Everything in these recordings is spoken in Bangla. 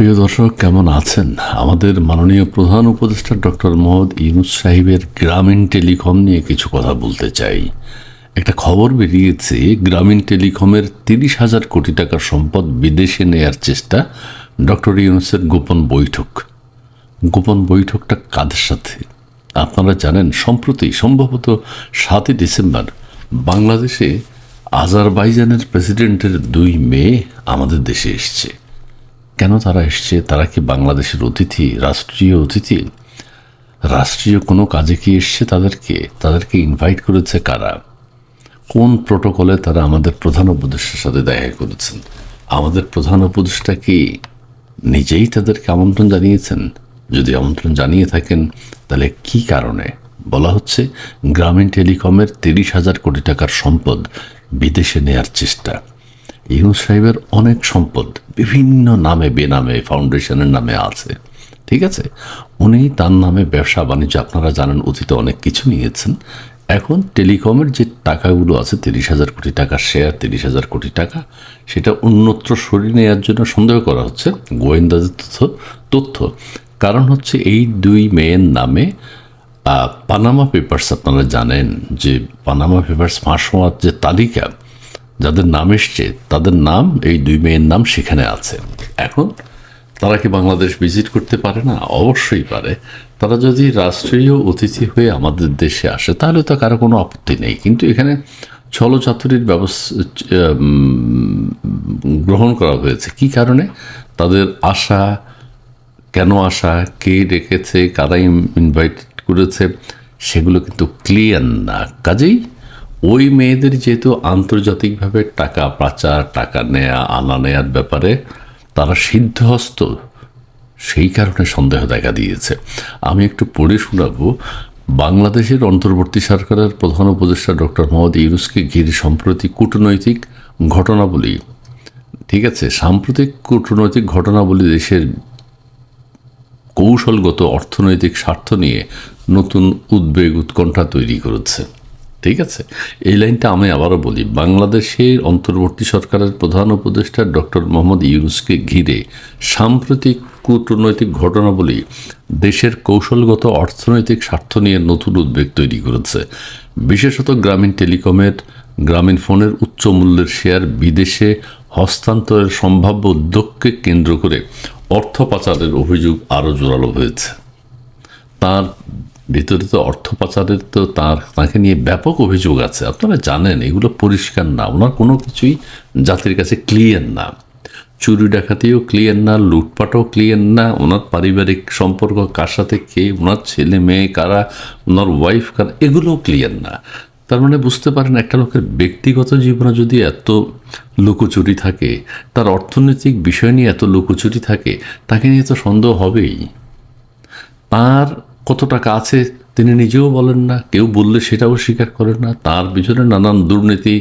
প্রিয় দর্শক, কেমন আছেন? আমাদের মাননীয় প্রধান উপদেষ্টা ডক্টর মোহাম্মদ ইউনুস সাহেবের গ্রামীণ টেলিকম নিয়ে কিছু কথা বলতে চাই। একটা খবর বেরিয়েছে, গ্রামীণ টেলিকমের তিরিশ হাজার কোটি টাকার সম্পদ বিদেশে নেয়ার চেষ্টা ডক্টর ইউনুসের গোপন বৈঠক। গোপন বৈঠকটা কাদের সাথে? আপনারা জানেন, সম্প্রতি সম্ভবত সাতই ডিসেম্বর বাংলাদেশে আজারবাইজানের প্রেসিডেন্টের দুই মেয়ে আমাদের দেশে এসছে। কেন তারা এসছে? তারা কি বাংলাদেশের অতিথি, রাষ্ট্রীয় অতিথি? রাষ্ট্রীয় কোনো কাজে কি এসছে তাদেরকে? তাদেরকে ইনভাইট করেছে কারা? কোন প্রোটোকলে তারা আমাদের প্রধান উপদেষ্টার সাথে দেখা করেছেন? আমাদের প্রধান উপদেষ্টা কি নিজেই তাদেরকে আমন্ত্রণ জানিয়েছেন? যদি আমন্ত্রণ জানিয়ে থাকেন, তাহলে কি কারণে? বলা হচ্ছে গ্রামীণ টেলিকমের তিরিশ হাজার কোটি টাকার সম্পদ বিদেশে নেয়ার চেষ্টা। ইউনুস সাহেবের অনেক সম্পদ বিভিন্ন নামে বেনামে, ফাউন্ডেশনের নামে আছে। ঠিক আছে? উনি তার নামে ব্যবসা, বাণিজ্য, আপনারা জানেন, অতীতে অনেক কিছু নিয়েছেন। এখন টেলিকমের যে টাকাগুলো আছে, তিরিশ হাজার কোটি টাকা, শেয়ার তিরিশ হাজার কোটি টাকা, সেটা অন্যত্র সরিয়ে নেওয়ার জন্য সন্দেহ করা হচ্ছে, গোয়েন্দাদের তথ্য তথ্য। কারণ হচ্ছে এই দুই মেয়ের নামে পানামা পেপার্স আপনারা জানেন যে পানামা পেপার্স ফাঁস হওয়ার যে তালিকা যাদের নাম এসছে, তাদের নাম, এই দুই মেয়ের নাম সেখানে আছে। এখন তারা কি বাংলাদেশ ভিজিট করতে পারে না? অবশ্যই পারে। তারা যদি রাষ্ট্রীয় অতিথি হয়ে আমাদের দেশে আসে, তাহলে তো কারও কোনো আপত্তি নেই। কিন্তু এখানে ছলচাতুরির ব্যবস্থা গ্রহণ করা হয়েছে। কি কারণে? তাদের আশা, কেন আসা কে ডেকেছে, কারা ইনভাইট করেছে, সেগুলো কিন্তু ক্লিয়ার না। কাজেই ওই মেয়েদের যেহেতু আন্তর্জাতিকভাবে টাকা পাচার, টাকা নেয়া, আনা নেয়ার ব্যাপারে তারা সিদ্ধহস্ত, সেই কারণে সন্দেহ দেখা দিয়েছে। আমি একটু পড়ে শোনাবো। বাংলাদেশের অন্তর্বর্তী সরকারের প্রধান উপদেষ্টা ডক্টর মোহাম্মদ ইউনুসকে ঘিরে সম্প্রতি কূটনৈতিক ঘটনাবলী, ঠিক আছে, সাম্প্রতিক কূটনৈতিক ঘটনাবলী দেশের কৌশলগত অর্থনৈতিক স্বার্থ নিয়ে নতুন উদ্বেগ উৎকণ্ঠা তৈরি করেছে। ঠিক আছে। এই লাইনটা আমি আবারও বলি, বাংলাদেশের অন্তর্বর্তী সরকারের প্রধান উপদেষ্টা ডক্টর মোহাম্মদ ইউনুসকে ঘিরে সাম্প্রতিক কূটনৈতিক ঘটনাবলী দেশের কৌশলগত অর্থনৈতিক স্বার্থ নিয়ে নতুন উদ্বেগ তৈরি করেছে। বিশেষত গ্রামীণ টেলিকমের, গ্রামীণ ফোনের উচ্চ মূল্যের শেয়ার বিদেশে হস্তান্তরের সম্ভাব্য উদ্যোগকে কেন্দ্র করে অর্থ পাচারের অভিযোগ আরও জোরালো হয়েছে। তার ভিতরে তো অর্থ পাচারের তো তার, তাকে নিয়ে ব্যাপক অভিযোগ আছে। আপনারা জানেন, এগুলো পরিষ্কার না। ওনার কোনো কিছুই জাতির কাছে ক্লিয়ার না। চুরি ডাকাতিও ক্লিয়ার না, লুটপাটও ক্লিয়ার না। ওনার পারিবারিক সম্পর্ক কার সাথে, কে, ওনার ছেলে মেয়ে কারা, ওনার ওয়াইফ কারা, এগুলোও ক্লিয়ার না। তার মানে বুঝতে পারেন, একটা লোকের ব্যক্তিগত জীবনে যদি এত লুকোচুরি থাকে, তার অর্থনৈতিক বিষয় নিয়ে এত লুকোচুরি থাকে, তাকে নিয়ে তো সন্দেহ হবেই। তার কত টাকা আছে তিনি নিজেও বলেন না, কেউ বললে সেটাও স্বীকার করেন না। তার পিছনে নানান দুর্নীতি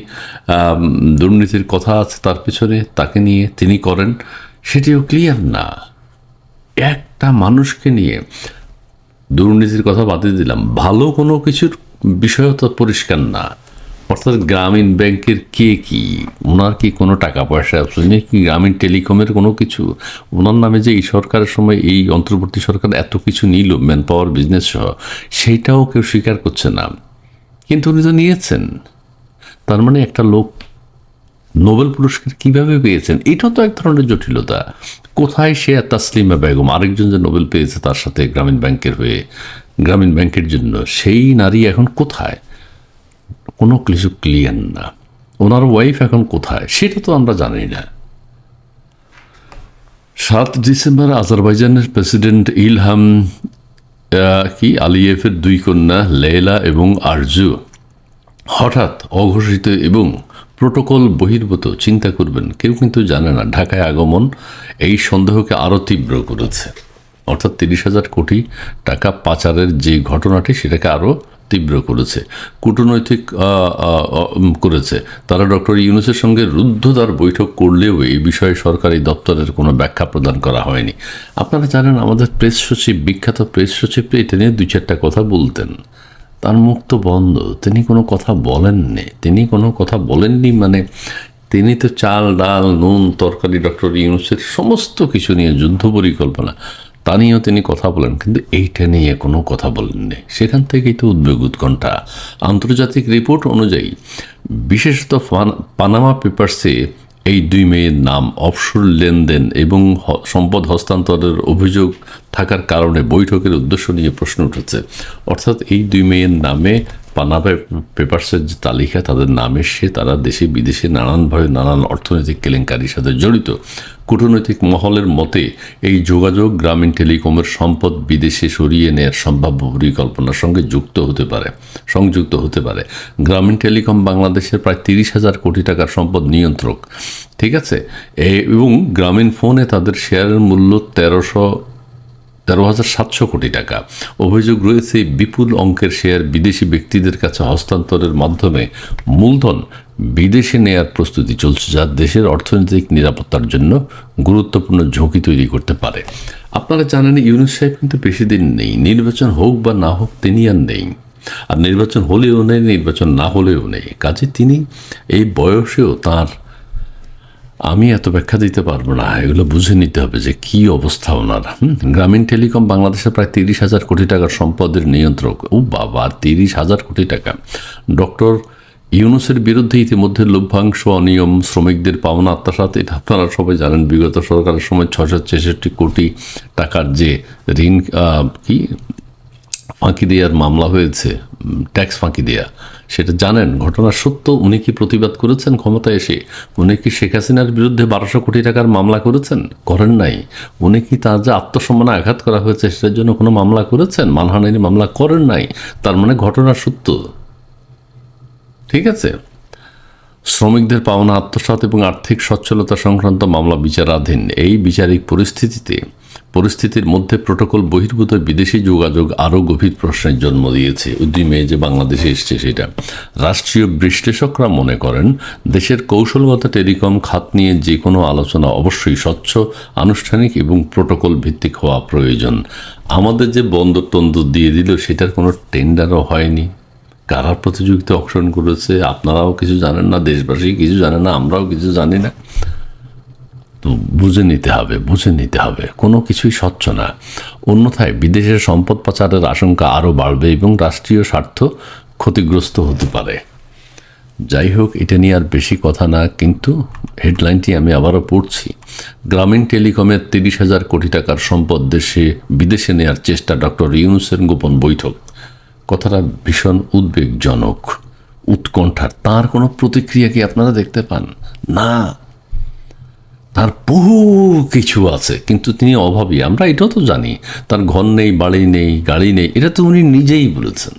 দুর্নীতির কথা আছে তার পিছনে, তাকে নিয়ে তিনি করেন, সেটিও ক্লিয়ার না। একটা মানুষকে নিয়ে দুর্নীতির কথা বাদে দিলাম। ভালো কোনো কিছুর বিষয়ও তো পরিষ্কার না। অর্থাৎ গ্রামীণ ব্যাংকের কে কি? ওনার কি কোনো টাকা পয়সা উনি কি গ্রামীণ টেলিকমের কোনো কিছু? ওনার নামে যে এই সরকারের সময় এই অন্তর্বর্তী সরকার এত কিছু নিল, ম্যান পাওয়ার বিজনেস সহ, সেইটাও কেউ স্বীকার করছে না। কিন্তু উনি তো নিয়েছেন। তার মানে একটা লোক নোবেল পুরস্কার কীভাবে পেয়েছেন? এটা তো এক ধরনের জটিলতা। কোথায় সে তাসলিমা বেগম? আরেকজন যে নোবেল পেয়েছে তার সাথে গ্রামীণ ব্যাংকের হয়ে, গ্রামীণ ব্যাংকের জন্য, সেই নারী এখন কোথায়? কোনো কিছু ক্লিয়ার না। ওনার ওয়াইফ এখন কোথায়? সেটা তো আমরা জানি না। সাত ডিসেম্বর আজারবাইজানের প্রেসিডেন্ট ইলহাম কি, আলিয়েফের দুই কন্যা লেলা এবং আরজু হঠাৎ অঘোষিত এবং প্রোটোকল বহির্ভূত চিন্তা করবেন, কেউ কিন্তু জানে না, ঢাকায় আগমন এই সন্দেহকে আরও তীব্র করেছে। অর্থাৎ তিরিশ হাজার কোটি টাকা পাচারের যে ঘটনাটি, সেটাকে আরও তীব্র করেছে, কূটনৈতিক করেছে। তারা ডক্টর ইউনুসের সঙ্গে রুদ্ধদ্বার বৈঠক করলেও এই বিষয়ে সরকারি দপ্তরের কোনো ব্যাখ্যা প্রদান করা হয়নি। আপনারা জানেন, আমাদের প্রেস সচিব, বিখ্যাত প্রেস সচিব এটা নিয়ে দুই চারটা কথা বলতেন। তার মুখ তো বন্ধ। তিনি কোনো কথা বলেননি। তিনি কোনো কথা বলেননি মানে তিনি তো চাল, ডাল, নুন, তরকারি, ডক্টর ইউনুসের সমস্ত কিছু নিয়ে যুদ্ধ পরিকল্পনা। তা নিয়েও তিনি কথা বলেন, কিন্তু এইটা নিয়ে কোনো কথা বলেননি। সেখান থেকেই তো উদ্বেগ উৎকণ্ঠা। আন্তর্জাতিক রিপোর্ট অনুযায়ী, বিশেষত পানামা পেপারসে এই দুই মেয়ের নাম অফশোর লেনদেন এবং সম্পদ হস্তান্তরের অভিযোগ থাকার কারণে বৈঠকের উদ্দেশ্য নিয়ে প্রশ্ন উঠেছে। অর্থাৎ এই দুই মেয়ের নামে পানামা পেপারসের যে তালিকা, তাদের নাম এসে তারা দেশে, বিদেশে নানানভাবে নানান অর্থনৈতিক কেলেঙ্কারির সাথে জড়িত। কূটনৈতিক মহলের মতে, এই যোগাযোগ গ্রামীণ টেলিকমের সম্পদ বিদেশে সরিয়ে নেয়ার সম্ভাব্য পরিকল্পনার সঙ্গে যুক্ত হতে পারে, সংযুক্ত হতে পারে। গ্রামীণ টেলিকম বাংলাদেশের প্রায় তিরিশ হাজার কোটি টাকার সম্পদ নিয়ন্ত্রক, ঠিক আছে? এবং গ্রামীণ ফোনে তাদের শেয়ারের মূল্য তেরোশো তেরো হাজার সাতশো কোটি টাকা। অভিযোগ রয়েছে, বিপুল অঙ্কের শেয়ার বিদেশি ব্যক্তিদের কাছে হস্তান্তরের মাধ্যমে মূলধন বিদেশে নেয়ার প্রস্তুতি চলছে, যা দেশের অর্থনৈতিক নিরাপত্তার জন্য গুরুত্বপূর্ণ ঝুঁকি তৈরি করতে পারে। আপনারা জানেন, ইউনুস সাহেব কিন্তু বেশি দিন নেই, নির্বাচন হোক বা না হোক তিনি আর নেই। আর নির্বাচন হলেও নেই, নির্বাচন না হলেও নেই। কাজে তিনি এই বয়সেও তার আমি এত ব্যাখ্যা দিতে পারব না। এগুলো বুঝে নিতে হবে যে কি অবস্থা ওনার? গ্রামীণ টেলিকম বাংলাদেশে প্রায় তিরিশ হাজার কোটি টাকার সম্পদের নিয়ন্ত্রক। ও বাবা, তিরিশ হাজার কোটি টাকা। ডক্টর ইউনুসের বিরুদ্ধে ইতিমধ্যে লভ্যাংশ, অনিয়ম, শ্রমিকদের পাওনা, আত্মসাৎ, এটা আপনারা সবাই জানেন, বিগত সরকারের সময় ছশো ছেষট্টি কোটি টাকার যে ঋণ কি? ফাঁকি দেওয়ার মামলা হয়েছে। ট্যাক্স ফাঁকি দেওয়া সেটা জানেন ঘটনা সত্য উনি কি প্রতিবাদ করেছেন ক্ষমতায় এসে? উনি কি শেখ হাসিনার বিরুদ্ধে বারোশো কোটি টাকার মামলা করেছেন? করেন নাই। উনি কি তার যে আত্মসম্মানে আঘাত করা হয়েছে সেটার জন্য কোনো মামলা করেছেন? মানহানির মামলা করেন নাই। তার মানে ঘটনা সত্য। ঠিক আছে? শ্রমিকদের পাওনা, আত্মসাৎ এবং আর্থিক সচ্ছলতা সংক্রান্ত মামলা বিচারাধীন। এই বিচারিক পরিস্থিতিতে পরিস্থিতির মধ্যে প্রোটোকল বহির্ভূত বিদেশি যোগাযোগ আরও গভীর প্রশ্নের জন্ম দিয়েছে। দুই যে বাংলাদেশে এসছে সেটা। রাষ্ট্রীয় বিশ্লেষকরা মনে করেন, দেশের কৌশলগত টেলিকম খাত নিয়ে যে কোনো আলোচনা অবশ্যই স্বচ্ছ, আনুষ্ঠানিক এবং প্রোটোকল ভিত্তিক হওয়া প্রয়োজন। আমাদের যে বন্দর টন্দর দিয়ে দিল, সেটার কোনো টেন্ডারও হয়নি। কারা প্রতিযোগিতা অংশগ্রহণ করেছে, আপনারাও কিছু জানেন না, দেশবাসী কিছু জানে না, আমরাও কিছু জানি না। তো বুঝে নিতে হবে, বুঝে নিতে হবে। কোনো কিছুই স্বচ্ছ না। অন্যথায় বিদেশের সম্পদ পাচারের আশঙ্কা আরও বাড়বে এবং রাষ্ট্রীয় স্বার্থ ক্ষতিগ্রস্ত হতে পারে। যাই হোক, এটা নিয়ে আর বেশি কথা না, কিন্তু হেডলাইনটি আমি আবারও পড়ছি। গ্রামীণ টেলিকমের তিরিশ হাজার কোটি টাকার সম্পদ দেশে, বিদেশে নেয়ার চেষ্টা ডক্টর ইউনুসের গোপন বৈঠক। কথাটা ভীষণ উদ্বেগজনক, উৎকণ্ঠার। তার কোনো প্রতিক্রিয়া কি আপনারা দেখতে পান? না। তার বহু কিছু আছে, কিন্তু তিনি অভাবী। আমরা এটাও তো জানি, তার ঘর নেই, বাড়ি নেই, গাড়ি নেই, এটা তো উনি নিজেই বলেছেন।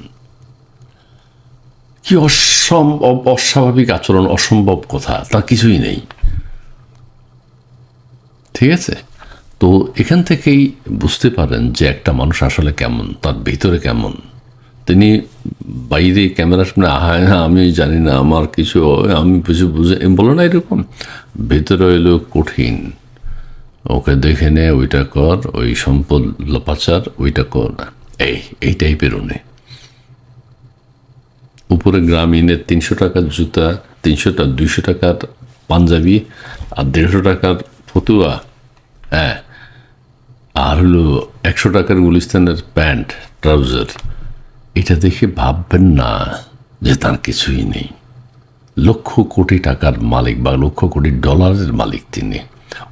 কি অসম অস্বাভাবিক আচরণ, অসম্ভব কথা, তার কিছুই নেই। ঠিক আছে? তো এখান থেকেই বুঝতে পারেন যে একটা মানুষ আসলে কেমন, তার ভিতরে কেমন। তিনি বাইরে ক্যামেরার সামনে আহায় না আমি জানি না, আমার কিছু আমি বুঝে বুঝে বলো না এরকম। ভেতরে এলো কঠিন। ওকে দেখে নে, ওইটা কর, ওই সম্পদ লোপাচার, ওইটা কর। না এই এই টাইপের উনি। উপরে গ্রামীণের তিনশো টাকার জুতা তিনশো টাকা দুইশো টাকার পাঞ্জাবি আর দেড়শো টাকার ফতুয়া হ্যাঁ। আর হলো একশো টাকার গুলিস্তানের প্যান্ট, ট্রাউজার। এটা দেখে ভাববেন না যে তার কিছুই নেই। লক্ষ কোটি টাকার মালিক বা লক্ষ কোটি ডলারের মালিক তিনি।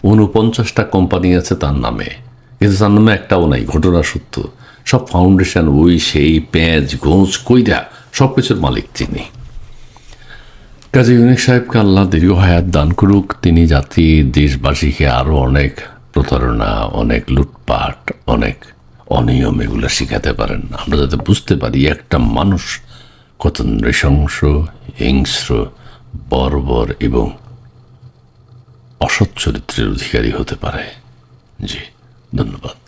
উনপঞ্চাশটা কোম্পানি আছে তার নামে। কিন্তু তার নামে একটাও নাই, ঘটনা সত্য। সব ফাউন্ডেশন, ওই সেই পেঁয়াজ, গোঁজ, কইরা সব কিছুর মালিক তিনি। কাজী ইউনিক সাহেবকে আল্লাহ দীর্ঘ হায়াত দান করুক, তিনি জাতি, দেশবাসীকে আরও অনেক প্রতারণা, অনেক লুটপাট, অনেক অনিয়ম এগুলো শেখাতে পারেন। আমরা যাতে বুঝতে পারি, একটা মানুষ কত নৃশংস, হিংস্র, বর্বর এবং অসৎ চরিত্রের অধিকারী হতে পারে। জি, ধন্যবাদ।